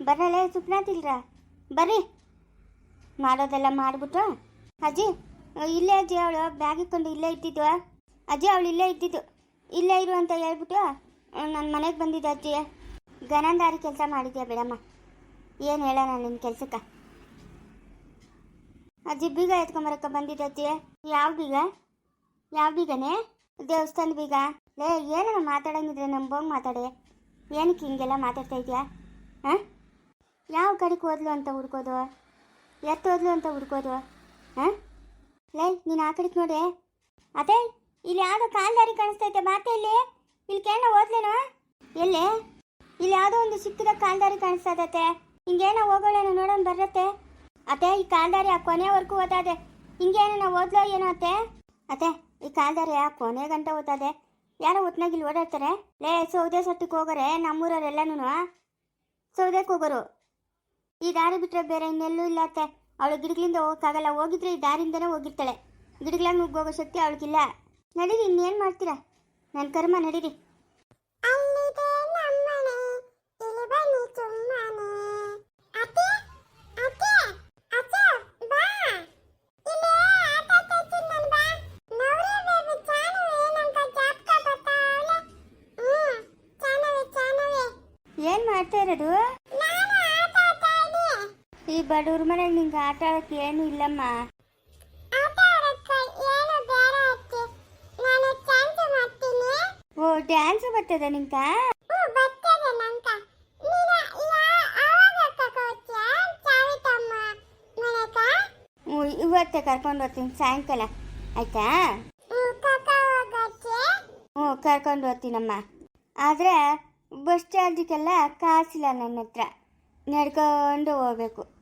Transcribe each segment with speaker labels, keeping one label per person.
Speaker 1: ಬರಲ್ಲ ಸುಪ್ನಾತಿಲ್ರ ಬರ್ರಿ. ಮಾಡೋದೆಲ್ಲ ಮಾಡಿಬಿಟ್ಟು. ಅಜ್ಜಿ ಇಲ್ಲೇ ಅಜ್ಜಿ ಅವಳು ಬ್ಯಾಗ್ ಇಟ್ಕೊಂಡು ಇಲ್ಲೇ ಇದ್ದಿದ್ದು. ಅಜ್ಜಿ ಅವಳು ಇಲ್ಲೇ ಇದ್ದಿದ್ದು. ಇಲ್ಲೇ ಇರು ಅಂತ ಹೇಳ್ಬಿಟ್ಟು ನನ್ನ ಮನೆಗೆ ಬಂದಿದ್ದೆ ಅಜ್ಜಿ. ಗನಂದಾರಿ ಕೆಲಸ ಮಾಡಿದ್ಯಾ ಬಿಡಮ್ಮ? ಏನು ಹೇಳೋಣ ನಿನ್ನ ಕೆಲಸಕ್ಕೆ? ಅಜ್ಜಿ, ಬೀಗ ಎತ್ಕೊಂಬರಕ್ಕೆ ಬಂದಿದ್ದೆ ಅಜ್ಜಿ. ಯಾವ ಬೀಗ? ಯಾವ ಬೀಗನೇ? ದೇವಸ್ಥಾನ ಬೀಗ. ಲೇ ಏನೋ ಮಾತಾಡಂಗಿದ್ರೆ ನಂಬೋಂಗೆ ಮಾತಾಡಿ. ಏನಕ್ಕೆ ಹಿಂಗೆಲ್ಲ ಮಾತಾಡ್ತಾ ಇದೆಯಾ? ಹಾಂ? ಯಾವ ಕಡೆಗೆ ಹೋದ್ಲು ಅಂತ ಹುಡ್ಕೋದು? ಎತ್ತ ಹೋದ್ಲು ಅಂತ ಹುಡ್ಕೋದು? ಹಾಂ? ಲೇ, ನೀನು ಆ ಕಡೆಗೆ ನೋಡಿ. ಅದೇ, ಇಲ್ಲಿ ಯಾವುದೋ ಕಾಲ್ದಾರಿ ಕಾಣಿಸ್ತೈತೆ ಮಾತೆ ಇಲ್ಲಿ? ಇಲ್ಲಿ ಕೇಳ ಓದ್ಲೇನೋ ಎಲ್ಲಿ? ಇಲ್ಲಿ ಯಾವುದೋ ಒಂದು ಸಿಕ್ಕಿದ ಕಾಲ್ದಾರಿ ಕಾಣಿಸ್ತಾ ಹಿಂಗೇನ ಹಿಂಗೇನೋ ಹೋಗೋಳೇನೋ ನೋಡೋಣ ಬರತ್ತೆ ಅತ್ತೆ, ಈ ಕಾಲ್ದಾರಿ ಆ ಕೊನೆವರೆಗೂ ಓದಾದೆ ಹಿಂಗೇನೋ ನಾವು ಓದ್ಲೋ ಏನೋ ಅತ್ತೆ? ಅತ್ತೆ, ಈ ಕಾಲ್ದಾರಿ ಆ ಕೊನೆ ಗಂಟೆ ಓದ್ತದೆ ಯಾರೋ ಒತ್ನಾಗ ಇಲ್ಲಿ ಓಡಾಡ್ತಾರೆ. ಲೇ, ಸೌದೆ ಸತ್ತಿಗೆ ಹೋಗೋರೆ ನಮ್ಮೂರವರೆಲ್ಲನೂ ಸೌದೆಗೆ ಹೋಗೋರು? ಈ ದಾರಿ ಬಿಟ್ಟರೆ ಬೇರೆ ಇನ್ನೆಲ್ಲೂ ಇಲ್ಲ ಅತ್ತೆ. ಅವಳು ಗಿಡಗಳಿಂದ ಹೋಗೋಕ್ಕಾಗಲ್ಲ. ಹೋಗಿದ್ರೆ ಈ ದಾರಿಯಿಂದನೇ ಹೋಗಿರ್ತಾಳೆ. ಗಿಡಗಳನ್ನ ನುಗ್ಗೋಗೋ ಶಕ್ತಿ ಅವಳಿಗಿಲ್ಲ. ನಡೀರಿ ಇನ್ನೇನು ಮಾಡ್ತೀರಾ? ನನ್ನ ಕರ್ಮ ನಡೀರಿ. ಏನು ಮಾಡ್ತಾ ಇರೋದು
Speaker 2: ನಾನು ಆಟ ಆಡ್ತಾ ಇದ್ದೀನಿ
Speaker 1: ಈ ಬಡವ್ರ ಮನೆಗೆ ನಿಂಗೆ ಆಟ ಆಡೋಕ್ಕೆ ಏನೂ ಇಲ್ಲಮ್ಮ. ಓ ಡ್ಯಾನ್ಸ್ ಬರ್ತದೆ ನಿಂಕ? ಇವತ್ತೆ ಕರ್ಕೊಂಡು ಹೋಗ್ತೀನಿ ಸಾಯಂಕಾಲ. ಆಯ್ತಾ?
Speaker 2: ಹ್ಞೂ
Speaker 1: ಕರ್ಕೊಂಡು ಹೋಗ್ತೀನಮ್ಮ. ಆದರೆ ಬಸ್ ಚಾರ್ಜಿಗೆಲ್ಲ ಕಾಸಿಲ್ಲ ನನ್ನ ಹತ್ರ. ನಡ್ಕೊಂಡು ಹೋಗ್ಬೇಕು.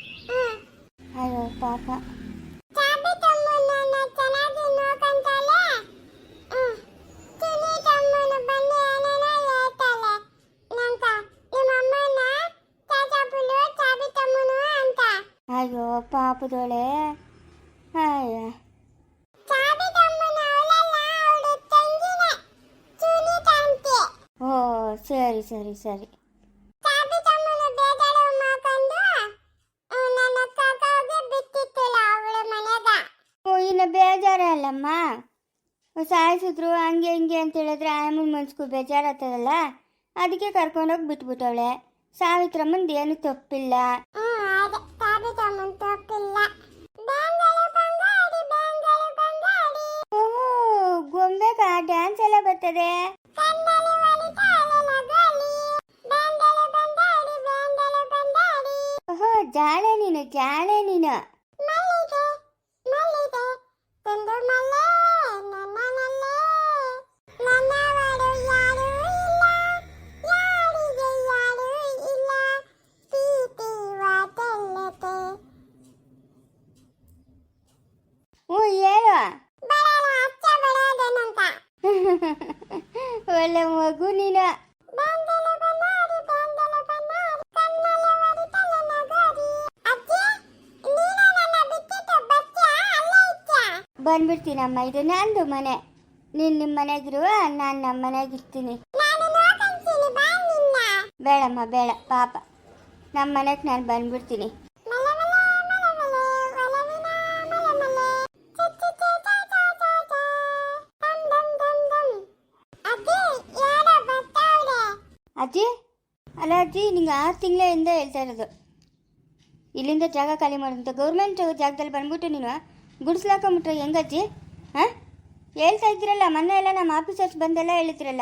Speaker 1: ಅಯ್ಯೋ ಪಾಪ. ಅಯ್ಯೋ ಪಾಪದೋಳೆ. ಅಯ್ಯ. ಓ ಸರಿ ಸರಿ ಸರಿ. ಓ ಇನ್ನು ಬೇಜಾರ ಅಲ್ಲಮ್ಮ ಸಾಯಿಸಿದ್ರು ಹಂಗೆ ಹಿಂಗೆ ಅಂತ ಹೇಳಿದ್ರೆ ಆಯಮ್ಮನ ಮನ್ಸ್ಗೂ ಬೇಜಾರಾಗ್ತದಲ್ಲ? ಅದಕ್ಕೆ ಕರ್ಕೊಂಡೋಗಿ ಬಿಟ್ಬಿಟ್ಟವಳೆ. ಸಾವಿತ್ರಮ್ಮಂದು ಏನು ತಪ್ಪಿಲ್ಲ. ಗೊಂಬೆಗ ಡ್ಯಾನ್ಸ್ ಎಲ್ಲ ಬರ್ತದೆ? ಬಚ್ಚ ಮಗು ನೀನು ಬಂದ್ಬಿಡ್ತೀನಮ್ಮ ಇದು ನಂದು ಮನೆ. ನಿನ್ನ ನಿಮ್ಮ ಮನೆಗಿರುವ ನಾನು ನಮ್ಮ ಮನೆಗಿರ್ತೀನಿ.
Speaker 2: ನಾನು
Speaker 1: ಬೇಡಮ್ಮ ಬೇಡ ಪಾಪ. ನಮ್ಮ ಮನೆಗೆ ನಾನು ಬಂದ್ಬಿಡ್ತೀನಿ.
Speaker 2: ಅಜ್ಜಿ?
Speaker 1: ಅಲ್ಲ ಅಜ್ಜಿ, ನಿಂಗೆ ಆರು ತಿಂಗಳಿಂದ ಹೇಳ್ತಾ ಇರೋದು. ಇಲ್ಲಿಂದ ಜಾಗ ಖಾಲಿ ಮಾಡಿದಂತ ಗೌರ್ಮೆಂಟ್ ಜಾಗದಲ್ಲಿ ಬಂದ್ಬಿಟ್ಟು ನೀನು ಗುಡಿಸ್ಲಾಕೊಂಬಿಟ್ರೆ ಹೆಂಗಜ್ಜಿ ಹಾಂ ಹೇಳ್ತಾ ಇದ್ದೀರಲ್ಲ, ಮೊನ್ನೆ ಎಲ್ಲ ನಮ್ಮ ಆಫೀಸರ್ಸ್ ಬಂದೆಲ್ಲ ಹೇಳಿದ್ರಲ್ಲ.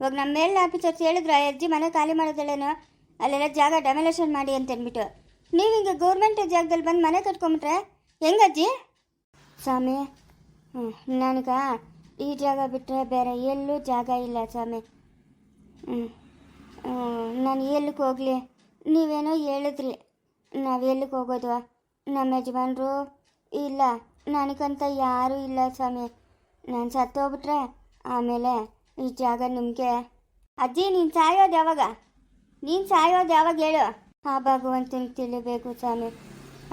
Speaker 1: ಇವಾಗ ನಮ್ಮ ಮೇಲಿನ ಆಫೀಸರ್ಸ್ ಹೇಳಿದ್ರು, ಆ, ಅಜ್ಜಿ ಮನೆ ಖಾಲಿ ಮಾಡೋದಲ್ಲೇನೋ, ಅಲ್ಲೆಲ್ಲ ಜಾಗ ಡೆಮಲೇಷನ್ ಮಾಡಿ ಅಂತ ಅಂದ್ಬಿಟ್ಟು ನೀವು ಹಿಂಗೆ ಗೌರ್ಮೆಂಟ್ ಜಾಗದಲ್ಲಿ ಬಂದು ಮನೆ ಕಟ್ಕೊಂಬಿಟ್ರೆ ಹೆಂಗಜ್ಜಿ ಸ್ವಾಮಿ, ಹ್ಞೂ, ನನಗ ಈ ಜಾಗ ಬಿಟ್ಟರೆ ಬೇರೆ ಎಲ್ಲೂ ಜಾಗ ಇಲ್ಲ ಸ್ವಾಮಿ. ಹ್ಞೂ. ನಾನು ಎಲ್ಲಿಗೆ ಹೋಗಲಿ? ನೀವೇನೋ ಹೇಳಿದ್ರಿ. ನಾವು ಎಲ್ಲಿಗೆ ಹೋಗೋದು? ನಮ್ಮ ಯಜಮಾನ್ರು ಇಲ್ಲ. ನನಗಂತ ಯಾರೂ ಇಲ್ಲ ಸ್ವಾಮಿ. ನಾನು ಸತ್ತೋಗ್ಬಿಟ್ರೆ ಆಮೇಲೆ ಈ ಜಾಗ ನಿಮಗೆ. ಅಜ್ಜಿ, ನೀನು ಸಾಯೋದು ಯಾವಾಗ? ನೀನು ಸಾಯೋದು ಯಾವಾಗ ಹೇಳು? ಆ ಭಗವಂತನಿಗೆ ತಿಳಿಬೇಕು ಸ್ವಾಮಿ.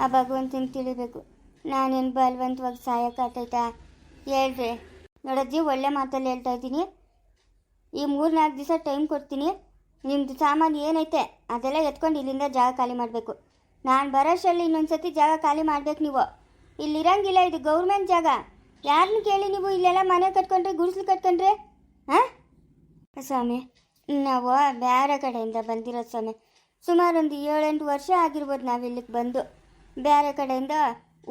Speaker 1: ಆ ಭಗವಂತನಿಗೆ ತಿಳಿಬೇಕು. ನಾನೇನು ಬಲವಂತವಾಗಿ ಸಾಯೋಕ್ಕಾಗ್ತೈತಾ ಹೇಳ್ರಿ. ನೋಡಜ್ಜಿ, ಒಳ್ಳೆ ಮಾತಲ್ಲಿ ಹೇಳ್ತಾ ಇದ್ದೀನಿ. ಈ ಮೂರು ನಾಲ್ಕು ದಿವಸ ಟೈಮ್ ಕೊಡ್ತೀನಿ. ನಿಮ್ಮದು ಸಾಮಾನು ಏನೈತೆ? ಅದೆಲ್ಲ ಎತ್ಕೊಂಡು ಇಲ್ಲಿಂದ ಜಾಗ ಖಾಲಿ ಮಾಡಬೇಕು. ನಾನು ಬರೋಷ್ಟರಲ್ಲಿ ಇನ್ನೊಂದ್ಸತಿ ಜಾಗ ಖಾಲಿ ಮಾಡ್ಬೇಕು ನೀವು. ಇಲ್ಲಿರಂಗಿಲ್ಲ ಇದು ಗೌರ್ಮೆಂಟ್ ಜಾಗ. ಯಾರನ್ನ ಕೇಳಿ ನೀವು ಇಲ್ಲೆಲ್ಲ ಮನೆ ಕಟ್ಕೊಂಡ್ರೆ, ಗುಡಿಸ್ಲು ಕಟ್ಕೊಂಡ್ರೆ? ಹಾಂ? ಸ್ವಾಮಿ, ನಾವು ಬೇರೆ ಕಡೆಯಿಂದ ಬಂದಿರೋದು ಸ್ವಾಮಿ. ಸುಮಾರು ಒಂದು ಏಳೆಂಟು ವರ್ಷ ಆಗಿರ್ಬೋದು ನಾವು ಇಲ್ಲಿಗೆ ಬಂದು. ಬೇರೆ ಕಡೆಯಿಂದ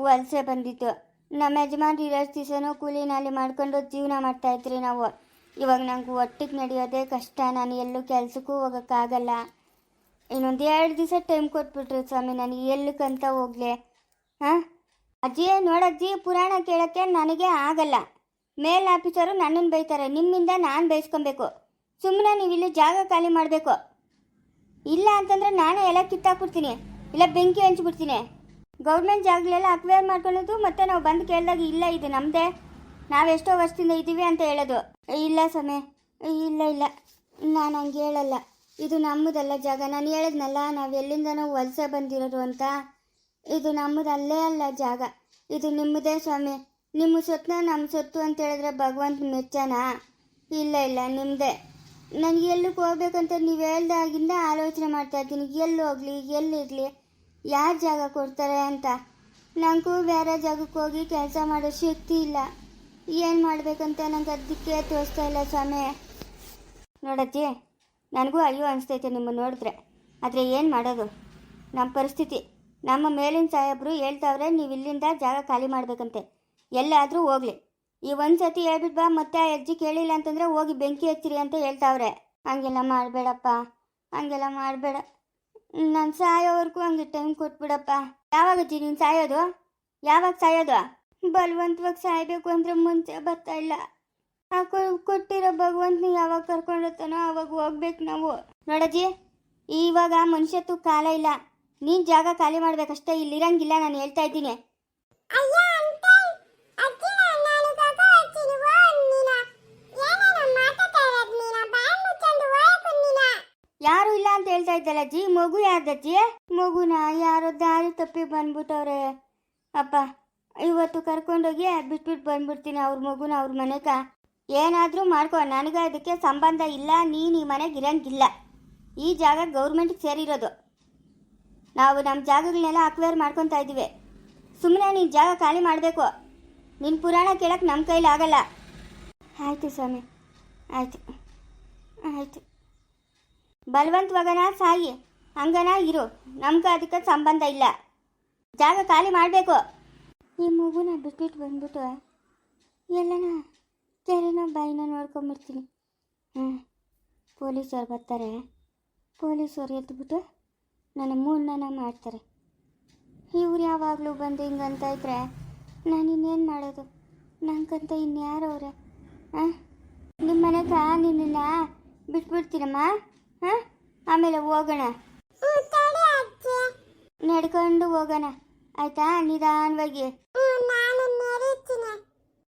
Speaker 1: ವಲಸೆ ಬಂದಿತ್ತು ನಮ್ಮ ಯಜಮಾನ್ರು ಇರೋಷ್ಟು ದಿವಸನೂ ಕೂಲಿ ನಾಲಿ ಮಾಡ್ಕೊಂಡು ಜೀವನ ಮಾಡ್ತಾಯಿದ್ರಿ ನಾವು. ಇವಾಗ ನಂಗೆ ಒಟ್ಟಿಗೆ ನಡೆಯೋದೇ ಕಷ್ಟ. ನಾನು ಎಲ್ಲೂ ಕೆಲಸಕ್ಕೂ ಹೋಗೋಕ್ಕಾಗಲ್ಲ. ಇನ್ನೊಂದು ಎರಡು ದಿವಸ ಟೈಮ್ ಕೊಟ್ಬಿಟ್ರಿ ಸ್ವಾಮಿ. ನಾನು ಎಲ್ಲಕ್ಕಂತ ಹೋಗ್ಲೆ? ಹಾಂ? ಅಜ್ಜಿ ನೋಡಜ್ಜಿ ಪುರಾಣ ಕೇಳೋಕ್ಕೆ ನನಗೆ ಆಗಲ್ಲ. ಮೇಲ್ ಆಫೀಸರು ನನ್ನನ್ನು ಬೈತಾರೆ. ನಿಮ್ಮಿಂದ ನಾನು ಬೈಸ್ಕೊಬೇಕು. ಸುಮ್ಮನೆ ನೀವು ಇಲ್ಲಿ ಜಾಗ ಖಾಲಿ ಮಾಡಬೇಕು. ಇಲ್ಲ ಅಂತಂದ್ರೆ ನಾನೇ ಎಲ್ಲ ಕಿತ್ತಾಕ್ಬಿಡ್ತೀನಿ. ಇಲ್ಲ ಬೆಂಕಿ ಹಂಚ್ಬಿಡ್ತೀನಿ. ಗೌರ್ಮೆಂಟ್ ಜಾಗಲೆಲ್ಲ ಅಕ್ವೇರ್ ಮಾಡ್ಕೊಳ್ಳೋದು ಮತ್ತೆ ನಾವು ಬಂದು ಕೇಳಿದಾಗ ಇಲ್ಲ ಇದು ನಮ್ಮದೇ ನಾವೆಷ್ಟೋ ವರ್ಷದಿಂದ ಇದ್ದೀವಿ ಅಂತ ಹೇಳೋದು. ಇಲ್ಲ ಸಮಯ ಇಲ್ಲ ಇಲ್ಲ. ನಾನು ಹಂಗೆ ಹೇಳಲ್ಲ. ಇದು ನಮ್ಮದಲ್ಲ ಜಾಗ. ನಾನು ಹೇಳಿದ್ನಲ್ಲ, ನಾವು ಎಲ್ಲಿಂದನೋ ವಲಸೆ ಬಂದಿರೋದು ಅಂತ. ಇದು ನಮ್ಮದಲ್ಲೇ ಅಲ್ಲ ಜಾಗ. ಇದು ನಿಮ್ಮದೇ ಸ್ವಾಮಿ. ನಿಮ್ಮ ಸೊತ್ತನ್ನ ನಮ್ಮ ಸೊತ್ತು ಅಂತ ಹೇಳಿದ್ರೆ ಭಗವಂತ ಮೆಚ್ಚನಾ? ಇಲ್ಲ ಇಲ್ಲ ನಿಮ್ಮದೇ ನನಗೆ ಎಲ್ಲಿಗೆ ಹೋಗ್ಬೇಕಂತ ನೀವು ಹೇಳ್ದಾಗಿಂದ ಆಲೋಚನೆ ಮಾಡ್ತಾ ಇದ್ದೀನಿ. ಎಲ್ಲಿ ಹೋಗಲಿ ಎಲ್ಲಿರಲಿ ಯಾರು ಜಾಗ ಕೊಡ್ತಾರೆ ಅಂತ. ನನಗೂ ಬೇರೆ ಜಾಗಕ್ಕೆ ಹೋಗಿ ಕೆಲಸ ಮಾಡೋ ಶಕ್ತಿ ಇಲ್ಲ. ಏನು ಮಾಡಬೇಕಂತ ನಂಗೆ ಅದಕ್ಕೆ ತೋರಿಸ್ತಾ ಇಲ್ಲ ಸ್ವಾಮಿ. ನೋಡಜ್ಜಿ, ನನಗೂ ಅಯ್ಯೋ ಅನಿಸ್ತೈತೆ ನಿಮ್ಮ ನೋಡಿದ್ರೆ. ಆದರೆ ಏನು ಮಾಡೋದು? ನಮ್ಮ ಪರಿಸ್ಥಿತಿ. ನಮ್ಮ ಮೇಲಿನ ಸಾಹೇಬರು ಹೇಳ್ತಾವ್ರೆ, ನೀವು ಇಲ್ಲಿಂದ ಜಾಗ ಖಾಲಿ ಮಾಡಬೇಕಂತೆ. ಎಲ್ಲಾದರೂ ಹೋಗ್ಲಿ. ಈ ಒಂದು ಸತಿ ಹೇಳ್ಬಿಟ್ಟು ಬಾ, ಮತ್ತೆ ಆ ಅಜ್ಜಿ ಕೇಳಿಲ್ಲ ಅಂತಂದರೆ ಹೋಗಿ ಬೆಂಕಿ ಹಚ್ಚಿರಿ ಅಂತ ಹೇಳ್ತಾವ್ರೆ. ಹಂಗೆಲ್ಲ ಮಾಡಬೇಡಪ್ಪ. ಹಂಗೆಲ್ಲ ಮಾಡಬೇಡ. ನಾನು ಸಾಯೋವರೆಗೂ ಹಂಗೆ ಟೈಮ್ ಕೊಟ್ಬಿಡಪ್ಪ. ಯಾವಾಗ ಅಜ್ಜಿ ನೀನು ಸಾಯೋದು? ಯಾವಾಗ ಸಾಯೋದು? ಬಲವಂತವಾಗಿ ಸಾಯ್ಬೇಕು ಅಂದ್ರೆ ಮುಂಚೆ ಬರ್ತಾ ಇಲ್ಲ. ಆ ಕೊಟ್ಟಿರೋ ಭಗವಂತನ ಯಾವಾಗ ಕರ್ಕೊಂಡಿರ್ತಾನೋ ಅವಾಗ ಹೋಗ್ಬೇಕು ನಾವು. ನೋಡಜ್ಜಿ ಇವಾಗ ಮನುಷ್ಯತ್ತು ಕಾಲ ಇಲ್ಲ. ನೀನ್ ಜಾಗ ಖಾಲಿ ಮಾಡ್ಬೇಕಷ್ಟೇ ಇಲ್ಲಿರಂಗಿಲ್ಲ ನಾನು ಹೇಳ್ತಾ ಇದ್ದೀನಿ. ಯಾರು ಇಲ್ಲ ಅಂತ ಹೇಳ್ತಾ ಇದ್ದಲ್ಲ ಅಜ್ಜಿ ಮಗು ಯಾರ್ದಜ್ಜಿ? ಮಗುನ ಯಾರೋ ದಾರಿ ತಪ್ಪಿ ಬಂದ್ಬಿಟ್ಟವ್ರೆ. ಅಪ್ಪ ಇವತ್ತು ಕರ್ಕೊಂಡೋಗಿ ಬಿಟ್ಬಿಟ್ಟು ಬಂದ್ಬಿಡ್ತೀನಿ ಅವ್ರ ಮಗುನ, ಅವ್ರ ಮನೆಗ. ಏನಾದರೂ ಮಾಡ್ಕೊ, ನನಗೆ ಅದಕ್ಕೆ ಸಂಬಂಧ ಇಲ್ಲ, ನೀನು ಈ ಮನೆಗೆ ಇರೋಂಗಿಲ್ಲ. ಈ ಜಾಗ ಗೌರ್ಮೆಂಟ್ಗೆ ಸೇರಿರೋದು. ನಾವು ನಮ್ಮ ಜಾಗಗಳನ್ನೆಲ್ಲ ಅಕ್ವೇರ್ ಮಾಡ್ಕೊತಾ ಇದ್ದೀವಿ. ಸುಮ್ಮನೆ ನೀನು ಜಾಗ ಖಾಲಿ ಮಾಡಬೇಕು. ನಿನ್ನ ಪುರಾಣ ಕೇಳೋಕ್ಕೆ ನಮ್ಮ ಕೈಲಿ ಆಗಲ್ಲ. ಆಯಿತು ಸ್ವಾಮಿ. ಆಯಿತು. ಆಯಿತು. ಬಲವಂತವಾಗನ ಸಾಯಿ ಹಂಗನ ಇರು. ನಮ್ಗೆ ಅದಕ್ಕೆ ಸಂಬಂಧ ಇಲ್ಲ. ಜಾಗ ಖಾಲಿ ಮಾಡಬೇಕು. ಈ ಮಗುನ ಬಿಟ್ಟಿಟ್ಟು ಬಂದ್ಬಿಟ್ಟು ಎಲ್ಲನ ಕೆರೆನ ಬಾಯಿನ ನೋಡ್ಕೊಂಬಿಡ್ತೀನಿ. ಹಾಂ ಪೊಲೀಸವ್ರು ಬರ್ತಾರೆ. ಪೊಲೀಸವ್ರು ಎದ್ದುಬಿಟ್ಟು ನನ್ನ ಮೂರ್ನನ ಮಾಡ್ತಾರೆ. ಇವ್ರು ಯಾವಾಗಲೂ ಬಂದು ಹಿಂಗಂತ ಇದ್ರೆ ನಾನು ಇನ್ನೇನು ಮಾಡೋದು? ನಂಗಂತ ಇನ್ಯಾರು ಅವ್ರೆ? ಹಾಂ ನಿಮ್ಮ ಮನೆಗ ನಿನ್ನ ಬಿಟ್ಬಿಡ್ತೀನಮ್ಮ? ಹಾಂ ಆಮೇಲೆ ಹೋಗೋಣ. ನಡ್ಕೊಂಡು ಹೋಗೋಣ. ಆಯ್ತಾ ನಿಧಾನವಾಗಿ? ಹ್ಞೂ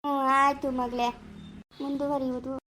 Speaker 1: ಆಯಿತು ಮಗಳೇ. ಮುಂದುವರಿಯುವುದು.